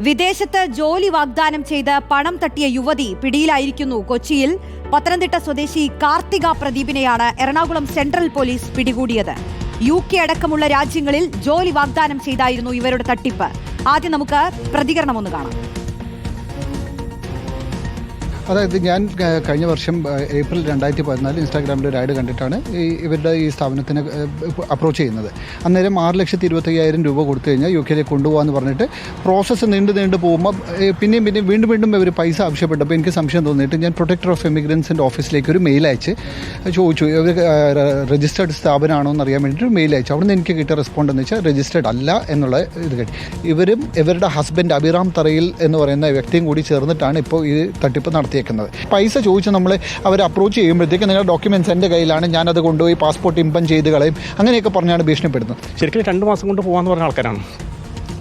വിദേശത്ത് ജോലി വാഗ്ദാനം ചെയ്ത് പണം തട്ടിയ യുവതി പിടിയിലായിരിക്കുന്നു. കൊച്ചിയിൽ പത്തനംതിട്ട സ്വദേശി കാർത്തിക പ്രദീപിനെയാണ് എറണാകുളം സെൻട്രൽ പോലീസ് പിടികൂടിയത്. യു കെ അടക്കമുള്ള രാജ്യങ്ങളിൽ ജോലി വാഗ്ദാനം ചെയ്തായിരുന്നു ഇവരുടെ തട്ടിപ്പ്. ആദ്യം നമുക്ക് പ്രതികരണം ഒന്ന് കാണാം. അതായത് ഞാൻ കഴിഞ്ഞ വർഷം ഏപ്രിൽ രണ്ടായിരത്തി പതിനാല് ഇൻസ്റ്റാഗ്രാമിൽ ഒരു ആഡ് കണ്ടിട്ടാണ് ഈ ഇവരുടെ ഈ സ്ഥാപനത്തിന് അപ്രോച്ച് ചെയ്യുന്നത്. അന്നേരം ആറ് ലക്ഷത്തി ഇരുപത്തയ്യായിരം രൂപ കൊടുത്തു കഴിഞ്ഞാൽ യു കെയിലേക്ക് കൊണ്ടുപോകാമെന്ന് പറഞ്ഞിട്ട് പ്രോസസ്സ് നീണ്ടു നീണ്ടു പോകുമ്പോൾ പിന്നെയും പിന്നെയും വീണ്ടും വീണ്ടും ഇവർ പൈസ ആവശ്യപ്പെട്ടപ്പോൾ എനിക്ക് സംശയം തോന്നിയിട്ട് ഞാൻ പ്രൊട്ടക്ടർ ഓഫ് എമിഗ്രൻസിന്റെ ഓഫീസിലേക്ക് ഒരു മെയിൽ അയച്ച് ചോദിച്ചു ഇവർ രജിസ്റ്റേർഡ് സ്ഥാപനമാണോ എന്ന് അറിയാൻ വേണ്ടിയിട്ട് ഒരു മെയിൽ അയച്ചു. അവിടുന്ന് എനിക്ക് കിട്ടിയ റെസ്പോണ്ട് എന്ന് വെച്ചാൽ രജിസ്റ്റേർഡ് അല്ല എന്നുള്ള ഇത് കേട്ടി. ഇവരും ഇവരുടെ ഹസ്ബൻഡ് അഭിറാം തറയിൽ എന്ന് പറയുന്ന വ്യക്തിയും കൂടി ചേർന്നിട്ടാണ് ഇപ്പോൾ ഈ തട്ടിപ്പ് നടത്തിയേക്കുന്നത്. പൈസ ചോദിച്ച് നമ്മൾ അവർ അപ്രോച്ച് ചെയ്യുമ്പോഴത്തേക്ക് നിങ്ങളുടെ ഡോക്യുമെന്റ്സ് എന്റെ കയ്യിലാണ് ഞാനത് കൊണ്ടുപോയി പാസ്പോർട്ട് ഇമ്പം ചെയ്ത് കളയും. അങ്ങനെയൊക്കെ പറഞ്ഞാണ് ഭീഷണിപ്പെടുന്നത്. ശരിക്കും രണ്ട് മാസം കൊണ്ട് പോകാമെന്ന് പറഞ്ഞ ആൾക്കാരാണ്.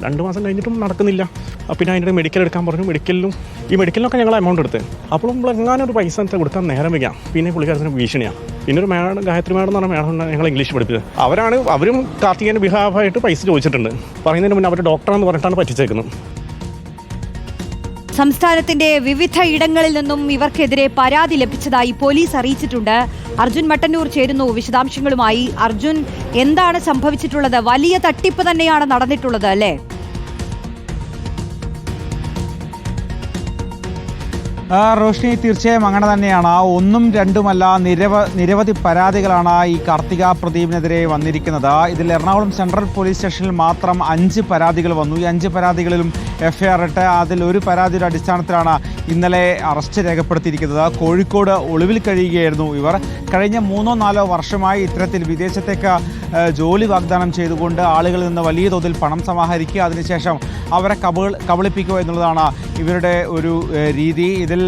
രണ്ട് മാസം കഴിഞ്ഞിട്ടും നടക്കുന്നില്ല. പിന്നെ അതിന്റെ മെഡിക്കൽ എടുക്കാൻ പറഞ്ഞു. മെഡിക്കലിലും ഈ മെഡിക്കലിനൊക്കെ ഞങ്ങൾ എമൗണ്ട് എടുത്ത്. അപ്പോൾ നമ്മൾ എങ്ങാനും ഒരു പൈസ കൊടുക്കാൻ നേരം വയ്ക്കാം. പിന്നെ പുള്ളിക്കാരത്തിന് ഭീഷണിയാണ്. പിന്നെ ഒരു മേഡം ഗായത്രി മേഡം എന്ന് പറഞ്ഞ മേഡം ഞങ്ങൾ ഇംഗ്ലീഷ് പഠിപ്പിച്ചത്. അവരാണ് അവരും കാർത്തികേന്റെ ബിഹാഫായിട്ട് പൈസ ചോദിച്ചിട്ടുണ്ട്. പറയുന്നതിന് മുന്നേ അവർ ഡോക്ടറാണെന്ന് പറഞ്ഞിട്ടാണ് പറ്റിച്ചേക്കുന്നത്. സംസ്ഥാനത്തിന്റെ വിവിധ ഇടങ്ങളിൽ നിന്നും ഇവർക്കെതിരെ പരാതി ലഭിച്ചതായി പോലീസ് അറിയിച്ചിട്ടുണ്ട്. അർജുൻ മട്ടന്നൂർ ചേരുന്നു. വിശദാംശങ്ങളുമായി അർജുൻ എന്താണ് സംഭവിച്ചിട്ടുള്ളത്? വലിയ തട്ടിപ്പ് തന്നെയാണ് നടന്നിട്ടുള്ളത് അല്ലേ? റോഷ്നി തീർച്ചയായും അങ്ങനെ തന്നെയാണ്. ഒന്നും രണ്ടുമല്ല നിരവ നിരവധി പരാതികളാണ് ഈ കാർത്തിക പ്രദീപിനെതിരെ വന്നിരിക്കുന്നത്. ഇതിൽ എറണാകുളം സെൻട്രൽ പോലീസ് സ്റ്റേഷനിൽ മാത്രം അഞ്ച് പരാതികൾ വന്നു. ഈ അഞ്ച് പരാതികളിലും എഫ്ഐആർ ഇട്ട് അതിൽ ഒരു പരാതിയുടെ അടിസ്ഥാനത്തിലാണ് ഇന്നലെ അറസ്റ്റ് രേഖപ്പെടുത്തിയിരിക്കുന്നത്. കോഴിക്കോട് ഒളിവിൽ കഴിയുകയായിരുന്നു ഇവർ. കഴിഞ്ഞ മൂന്നോ നാലോ വർഷമായി ഇത്തരത്തിൽ വിദേശത്തേക്ക് ജോലി വാഗ്ദാനം ചെയ്തുകൊണ്ട് ആളുകളിൽ നിന്ന് വലിയ തോതിൽ പണം സമാഹരിക്കുക. അതിനുശേഷം അവരെ കബൾ കബളിപ്പിക്കുക എന്നുള്ളതാണ് ഇവരുടെ ഒരു രീതി. ഇതിൽ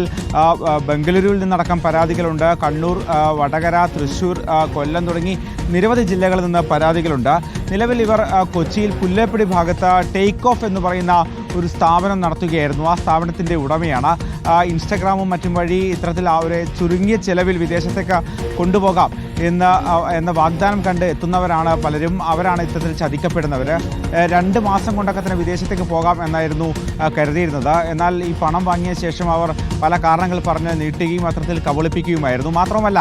ബംഗളൂരുവിൽ നിന്നടക്കം പരാതികളുണ്ട്. കണ്ണൂർ വടകര തൃശ്ശൂർ കൊല്ലം തുടങ്ങി നിരവധി ജില്ലകളിൽ നിന്ന് പരാതികളുണ്ട്. നിലവിൽ ഇവർ കൊച്ചിയിൽ പുല്ലേപ്പടി ഭാഗത്ത് ടേക്ക് ഓഫ് എന്ന് പറയുന്ന ഒരു സ്ഥാപനം നടത്തുകയായിരുന്നു. ആ സ്ഥാപനത്തിന്റെ ഉടമയാണ്. ഇൻസ്റ്റഗ്രാമും മറ്റും വഴി ഇത്തരത്തിൽ അവരെ ചുരുങ്ങിയ ചെലവിൽ വിദേശത്തേക്ക് കൊണ്ടുപോകാം എന്ന് എന്ന വാഗ്ദാനം കണ്ട് എത്തുന്നവരാണ് പലരും. അവരാണ് ഇത്തരത്തിൽ ചതിക്കപ്പെടുന്നവർ രണ്ട് മാസം കൊണ്ടൊക്കെ തന്നെ വിദേശത്തേക്ക് പോകാം എന്നായിരുന്നു കരുതിയിരുന്നത്. എന്നാൽ ഈ പണം വാങ്ങിയ ശേഷം അവർ പല കാരണങ്ങൾ പറഞ്ഞ് നീട്ടുകയും അത്തരത്തിൽ കബളിപ്പിക്കുകയുമായിരുന്നു. മാത്രമല്ല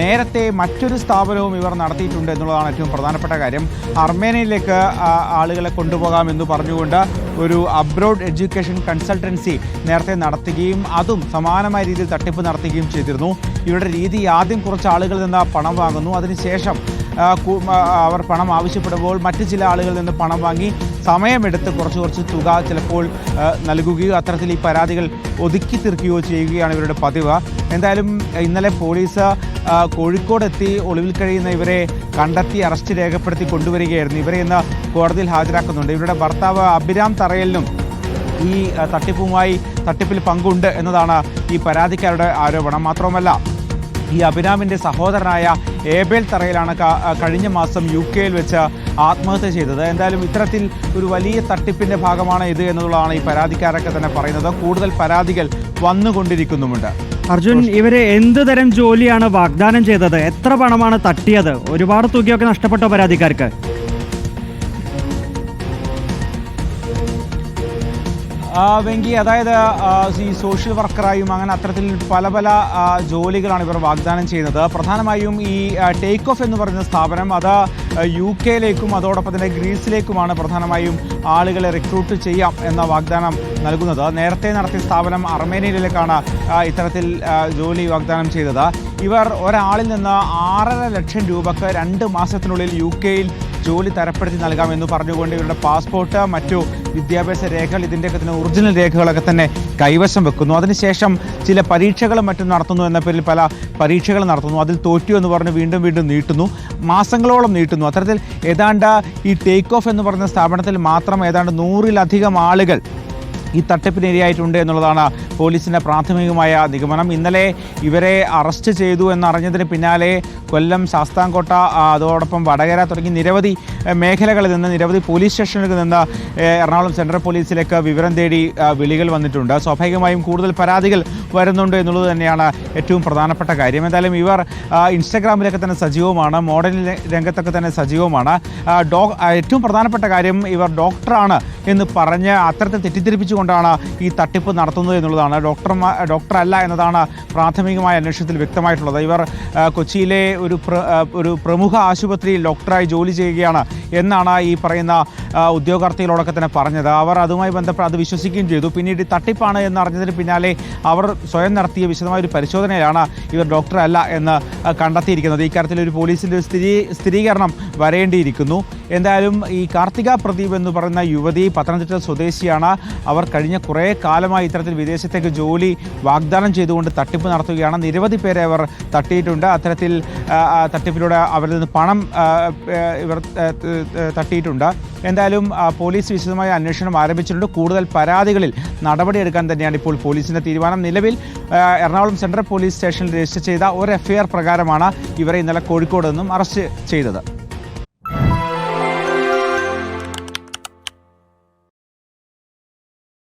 നേരത്തെ മറ്റൊരു സ്ഥാപനവും ഇവർ നടത്തിയിട്ടുണ്ട് എന്നുള്ളതാണ് ഏറ്റവും പ്രധാനപ്പെട്ട കാര്യം. അർമേനിയയിലേക്ക് ആളുകളെ കൊണ്ടുപോകാമെന്ന് പറഞ്ഞുകൊണ്ട് ഒരു അബ്രോഡ് എഡ്യൂക്കേഷൻ കൺസൾട്ടൻസി നേരത്തെ നടത്തുകയും അതും സമാനമായ രീതിയിൽ തട്ടിപ്പ് നടത്തുകയും ചെയ്തിരുന്നു. ഇവരുടെ രീതി ആദ്യം കുറച്ച് ആളുകളിൽ നിന്ന് പണം വാങ്ങുന്നു. അതിനുശേഷം അവർ പണം ആവശ്യപ്പെടുമ്പോൾ മറ്റ് ചില ആളുകളിൽ നിന്ന് പണം വാങ്ങി സമയമെടുത്ത് കുറച്ച് കുറച്ച് തുക ചിലപ്പോൾ നൽകുകയോ അത്തരത്തിൽ ഈ പരാതികൾ ഒതുക്കി തീർക്കുകയോ ചെയ്യുകയാണ് ഇവരുടെ പതിവ്. എന്തായാലും ഇന്നലെ പോലീസ് കോഴിക്കോടെത്തി ഒളിവിൽ കഴിയുന്ന ഇവരെ കണ്ടെത്തി അറസ്റ്റ് രേഖപ്പെടുത്തി കൊണ്ടുവരികയായിരുന്നു. ഇവരെ ഇന്ന് കോടതിയിൽ ഹാജരാക്കുന്നുണ്ട്. ഇവരുടെ ഭർത്താവ് അഭിരാം തറയലിനും ഈ തട്ടിപ്പുമായി തട്ടിപ്പിൽ പങ്കുണ്ട് എന്നതാണ് ഈ പരാതിക്കാരുടെ ആരോപണം. മാത്രമല്ല ഈ അഭിരാമിന്റെ സഹോദരനായ ഏബേൽ തറയിലാണ് കഴിഞ്ഞ മാസം യു കെയിൽ വെച്ച് ആത്മഹത്യ ചെയ്തത്. എന്തായാലും ഇത്തരത്തിൽ ഒരു വലിയ തട്ടിപ്പിന്റെ ഭാഗമാണ് ഇത് എന്നുള്ളതാണ് ഈ പരാതിക്കാരൊക്കെ തന്നെ പറയുന്നത്. കൂടുതൽ പരാതികൾ വന്നുകൊണ്ടിരിക്കുന്നുമുണ്ട്. അർജുൻ ഇവരെ എന്ത് തരം ജോലിയാണ് വാഗ്ദാനം ചെയ്തത്? എത്ര പണമാണ് തട്ടിയത്? ഒരുപാട് തുകയൊക്കെ നഷ്ടപ്പെട്ട പരാതിക്കാർക്ക്? വെങ്കി അതായത് ഈ സോഷ്യൽ വർക്കറായും അങ്ങനെ അത്തരത്തിൽ പല പല ജോലികളാണ് ഇവർ വാഗ്ദാനം ചെയ്യുന്നത്. പ്രധാനമായും ഈ ടേക്ക് ഓഫ് എന്ന് പറയുന്ന സ്ഥാപനം അത് യു കെയിലേക്കും അതോടൊപ്പം തന്നെ ഗ്രീസിലേക്കുമാണ് പ്രധാനമായും ആളുകളെ റിക്രൂട്ട് ചെയ്യാം എന്ന വാഗ്ദാനം നൽകുന്നത്. നേരത്തെ നടത്തിയ സ്ഥാപനം അർമേനിയയിലേക്കാണ് ഇത്തരത്തിൽ ജോലി വാഗ്ദാനം ചെയ്തത്. ഇവർ ഒരാളിൽ നിന്ന് ആറര ലക്ഷം രൂപക്ക് രണ്ട് മാസത്തിനുള്ളിൽ യു കെയിൽ ജോലി തരപ്പെടുത്തി നൽകാമെന്ന് പറഞ്ഞുകൊണ്ട് ഇവരുടെ പാസ്പോർട്ട് മറ്റു വിദ്യാഭ്യാസ രേഖകൾ ഇതിന്റെയൊക്കെ തന്നെ ഒറിജിനൽ രേഖകളൊക്കെ തന്നെ കൈവശം വെക്കുന്നു. അതിനുശേഷം ചില പരീക്ഷകളും മറ്റും നടത്തുന്നു എന്ന പേരിൽ പല പരീക്ഷകൾ നടത്തുന്നു. അതിൽ തോറ്റു എന്ന് പറഞ്ഞ് വീണ്ടും വീണ്ടും നീട്ടുന്നു. മാസങ്ങളോളം നീട്ടുന്നു. അത്തരത്തിൽ ഏതാണ്ട് ഈ ടേക്ക് ഓഫ് എന്ന് പറയുന്ന സ്ഥാപനത്തിൽ മാത്രം ഏതാണ്ട് നൂറിലധികം ആളുകൾ ഈ തട്ടിപ്പിന് ഇരയായിട്ടുണ്ട് എന്നുള്ളതാണ് പോലീസിന്റെ പ്രാഥമികമായ നിഗമനം. ഇന്നലെ ഇവരെ അറസ്റ്റ് ചെയ്തു എന്നറിഞ്ഞതിന് പിന്നാലെ കൊല്ലം ശാസ്താംകോട്ട അതോടൊപ്പം വടകര തുടങ്ങി നിരവധി മേഖലകളിൽ നിന്ന് നിരവധി പോലീസ് സ്റ്റേഷനുകളിൽ നിന്ന് എറണാകുളം സെൻട്രൽ പോലീസിലേക്ക് വിവരം തേടി വിളികൾ വന്നിട്ടുണ്ട്. സ്വാഭാവികമായും കൂടുതൽ പരാതികൾ വരുന്നുണ്ട് എന്നുള്ളത് തന്നെയാണ് ഏറ്റവും പ്രധാനപ്പെട്ട കാര്യം. എന്തായാലും ഇവർ ഇൻസ്റ്റഗ്രാമിലൊക്കെ തന്നെ സജീവമാണ് മോഡലിംഗ് രംഗത്തൊക്കെ തന്നെ സജീവമാണ്. ഡോ ഏറ്റവും പ്രധാനപ്പെട്ട കാര്യം ഇവർ ഡോക്ടറാണ് എന്ന് പറഞ്ഞ് അത്തരത്തിൽ തെറ്റിദ്ധരിപ്പിച്ചുകൊണ്ടാണ് ഈ തട്ടിപ്പ് നടത്തുന്നത് എന്നുള്ളതാണ്. ഡോക്ടർമാ ഡോക്ടറല്ല എന്നതാണ് പ്രാഥമികമായ അന്വേഷണത്തിൽ വ്യക്തമായിട്ടുള്ളത്. ഇവർ കൊച്ചിയിലെ ഒരു ഒരു പ്രമുഖ ആശുപത്രിയിൽ ഡോക്ടറായി ജോലി ചെയ്യുകയാണ് എന്നാണ് ഈ പറയുന്ന ഉദ്യോഗാർത്ഥികളോടൊക്കെ തന്നെ പറഞ്ഞത്. അവർ അതുമായി ബന്ധപ്പെട്ട് അത് വിശ്വസിക്കുകയും ചെയ്തു. പിന്നീട് തട്ടിപ്പാണ് എന്നറിഞ്ഞതിന് പിന്നാലെ അവർ സ്വയം നടത്തിയ വിശദമായ ഒരു പരിശോധനയിലാണ് ഇവർ ഡോക്ടറല്ല എന്ന് കണ്ടെത്തിയിരിക്കുന്നത്. ഇക്കാര്യത്തിൽ ഒരു പോലീസിന്റെ സ്ഥിരീ സ്ഥിരീകരണം വരേണ്ടിയിരിക്കുന്നു. എന്തായാലും ഈ കാർത്തിക പ്രദീപ് എന്ന് പറയുന്ന യുവതി പത്തനംതിട്ട സ്വദേശിയാണ്. അവർ കഴിഞ്ഞ കുറേ കാലമായി ഇത്തരത്തിൽ വിദേശത്തേക്ക് ജോലി വാഗ്ദാനം ചെയ്തുകൊണ്ട് തട്ടിപ്പ് നടത്തുകയാണ്. നിരവധി പേരെ അവർ തട്ടിയിട്ടുണ്ട്. അത്തരത്തിൽ തട്ടിപ്പിലൂടെ അവരിൽ നിന്ന് പണം ഇവർ തട്ടിയിട്ടുണ്ട്. എന്തായാലും പോലീസ് വിശദമായ അന്വേഷണം ആരംഭിച്ചിട്ടുണ്ട്. കൂടുതൽ പരാതികളിൽ നടപടിയെടുക്കാൻ തന്നെയാണ് ഇപ്പോൾ പോലീസിന്റെ തീരുമാനം. നിലവിൽ എറണാകുളം സെൻട്രൽ പോലീസ് സ്റ്റേഷനിൽ രജിസ്റ്റർ ചെയ്ത ഒരു എഫ്ഐആർ പ്രകാരമാണ് ഇവരെ ഇന്നലെ കോഴിക്കോട് നിന്നും അറസ്റ്റ് ചെയ്തത്.